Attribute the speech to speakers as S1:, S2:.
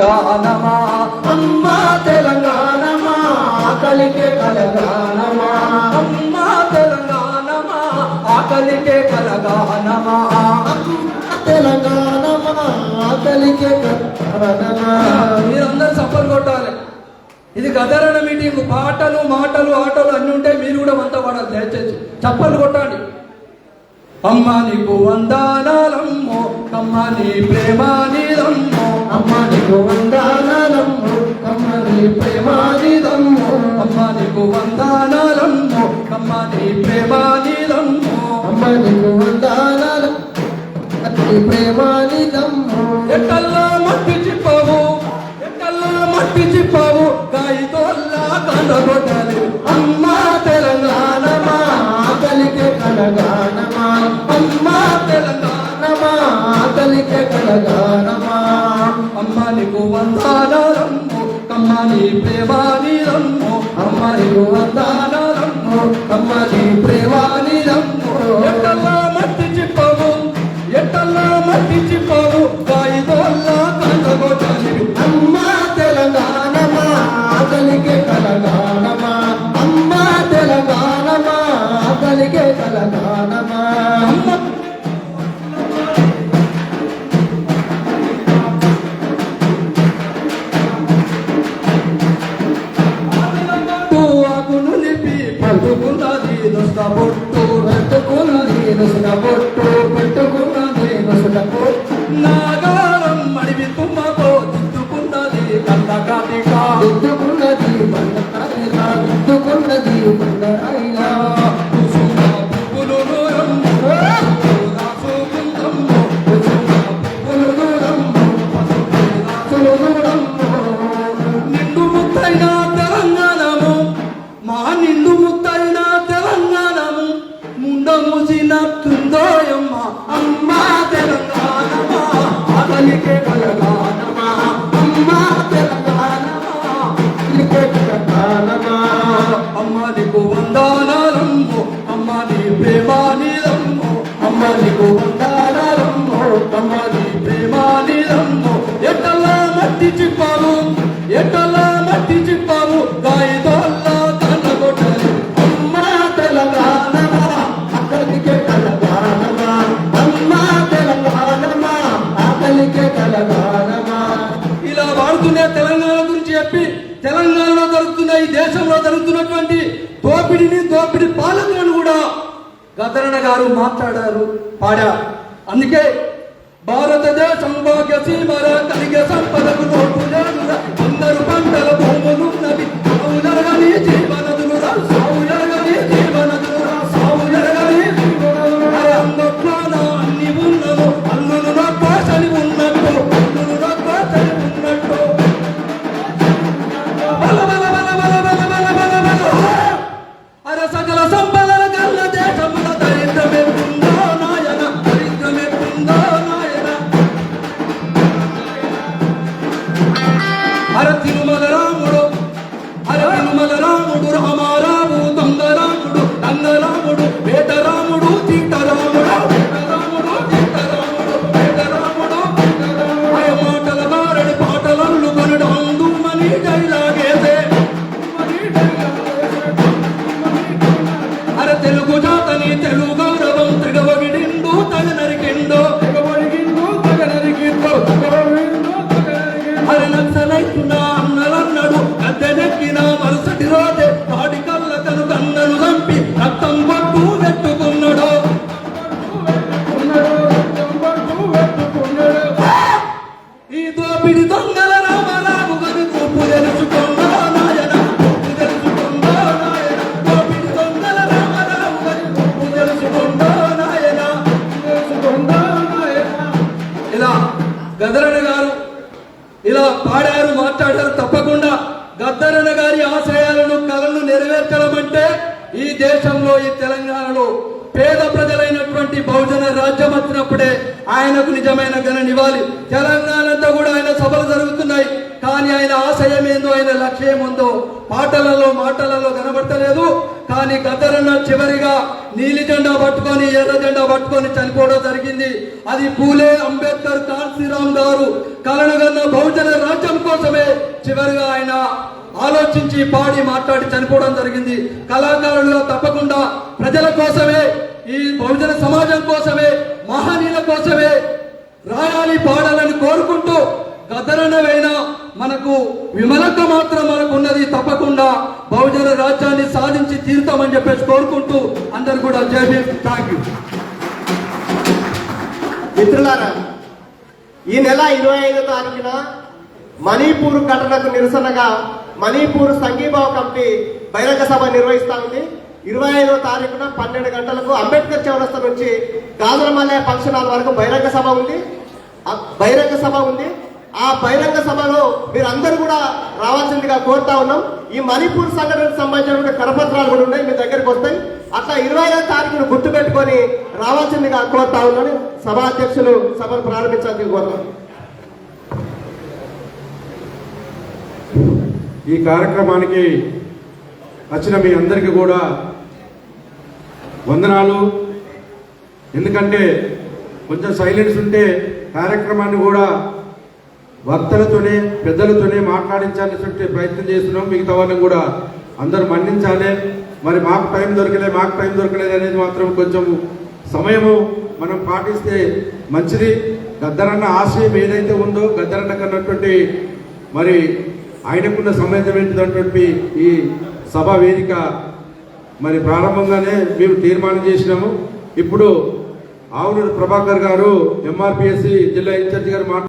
S1: తెలంగాణమా? అమ్మా తెలంగాణమా ఆకలికే కలగానమా? అమ్మా తెలంగాణమా ఆకలికే కలగానమా? తెలంగాణమా ఆకలికే కలగానమా? మీరందరూ సఫర్ కొట్టాలి. ఇది గదరణ మీటింగ్. పాటలు మాటలు ఆటలు అన్ని ఉంటాయి మీరు కూడా వంత పడాలి. దయచేసి చప్పలు కొట్టండి. అమ్మ నీకు వందానాలమ్మో అమ్మ నీ ప్రేమ నీదమ్మో అమ్మ నీకు వందానాలమ్మో అమ్మ నీ ప్రేమ నీదమ్మో అమ్మ నీకు వందానాలమ్మో అమ్మ నీ ప్రేమ నీదమ్మో అమ్మ నీకు వందానాలు నీ ప్రేమ నీదమ్మో ప్రేమాని రమ్ము అమ్మని వందాన రమ్ము అమ్మని ప్రేమాని నీకు వందానాలమ్ము. అమ్మ నీ ప్రేమ నీదమ్ము అమ్మ నీకు వందానాలమ్ము. అమ్మ నీ ప్రేమ నీదమ్ము ఎట్టలా మట్టి చిప్పావు? ఎట్టలా మట్టి చిప్పావు? గాయతోల్లా కన్న కొట్టాలి. అమ్మ తెలంగాణమా. అక్కడికే కలగానమా అమ్మ తెలంగాణమా. ఆకలికే కలగానమా ఇలా వాడుతున్న తెలంగాణ గురించి చెప్పి తెలంగాణలో జరుగుతున్న ఈ దేశంలో జరుగుతున్నటువంటి దోపిడిని దోపిడి పాలకులను కూడా గదరణ గారు మాట్లాడారు పాడారు. అందుకే భారతదేశం భాగ్యశీమర కలిగే సంపదకు తెలుగు గౌరవం తిగవగిడిండు తగ నరికిండు తిగవగిడిండు తగ గదరణ గారు ఇలా పాడారు మాట్లాడారు తప్పకుండా. గద్దరణ గారి ఆశయాలను కలను నెరవేర్చడం అంటే ఈ దేశంలో ఈ తెలంగాణలో పేద ప్రజలైనటువంటి బహుజన రాజ్యం వచ్చినప్పుడే ఆయనకు నిజమైన ఘన ఇవ్వాలి తెలంగాణ అంతా కూడా ఆయన సభలు జరుగుతున్నాయి. కానీ ఆయన ఆశయం ఏందో ఆయన లక్ష్యం ఉందో పాటలలో మాటలలో కనబడతలేదు. కానీ గద్దరన్న చివరిగా నీలి జెండా పట్టుకొని ఎర్ర జెండా పట్టుకొని చనిపోవడం జరిగింది. అది పూలే అంబేద్కర్ కాన్సీరామ్ గారు కలనగన్న బహుజన రాజ్యం కోసమే చివరిగా ఆయన ఆలోచించి పాడి మాట్లాడి చనిపోవడం జరిగింది. కళాకారులు తప్పకుండా ప్రజల కోసమే ఈ బహుజన సమాజం కోసమే మహనీయుల కోసమే రాయాలి పాడాలని కోరుకుంటూ గదరణమైన మనకు విమలక మాత్రం మనకు ఉన్నది తప్పకుండా బహుజన రాజ్యాన్ని సాధించి తీరుతామని చెప్పేసి కోరుకుంటూ అందరు కూడా జై భీమ్. థ్యాంక్ యూ
S2: మిత్రులారా ఈ నెల ఇరవై ఐదో తారీఖున మణిపూర్ ఘటనకు నిరసనగా మణిపూర్ సంఘీభావ కమిటీ బహిరంగ సభ నిర్వహిస్తా ఉంది. ఇరవై ఐదో తారీఖున పన్నెండు గంటలకు అంబేద్కర్ చౌరస్తా నుంచి గాజులమల్లె ఫంక్షన్ హాల్ వరకు బహిరంగ సభ ఉంది. బహిరంగ సభ ఉంది. ఆ బహిరంగ సభలో మీరందరూ కూడా రావాల్సిందిగా కోరుతా ఉన్నాం. ఈ మణిపూర్ సంఘటనకు సంబంధించిన కరపత్రాలు కూడా ఉన్నాయి మీ దగ్గరికి వస్తాయి. అట్లా ఇరవై ఐదో తారీఖును గుర్తుపెట్టుకొని రావాల్సిందిగా కోరుతా ఉన్నాను. సభా అధ్యక్షులు సభను ప్రారంభించాలని కోరుతాను
S3: ఈ కార్యక్రమానికి వచ్చిన మీ అందరికీ కూడా వందనాలు. ఎందుకంటే కొంచెం సైలెన్స్ ఉంటే కార్యక్రమాన్ని కూడా వక్తలతోనే పెద్దలతోనే మాట్లాడించాల్సిన ప్రయత్నం చేస్తున్నాం. మిగతా వాళ్ళని కూడా అందరూ మన్నించాలి. మరి మాకు టైం దొరకలే మాకు టైం దొరకలేదు అనేది మాత్రం కొంచెం సమయము మనం పాటిస్తే మంచిది. గద్దరన్న ఆశయం ఏదైతే ఉందో గద్దరన్న కన్నటువంటి మరి ఆయనకున్న సంబంధమైనటువంటి ఈ సభ వేదిక మరి ప్రారంభంగానే మేము తీర్మానం చేసినాము. ఇప్పుడు ఆవునూరు ప్రభాకర్ గారు ఎంఆర్పిఎస్సి జిల్లా ఇన్ఛార్జి గారు మాట్లాడు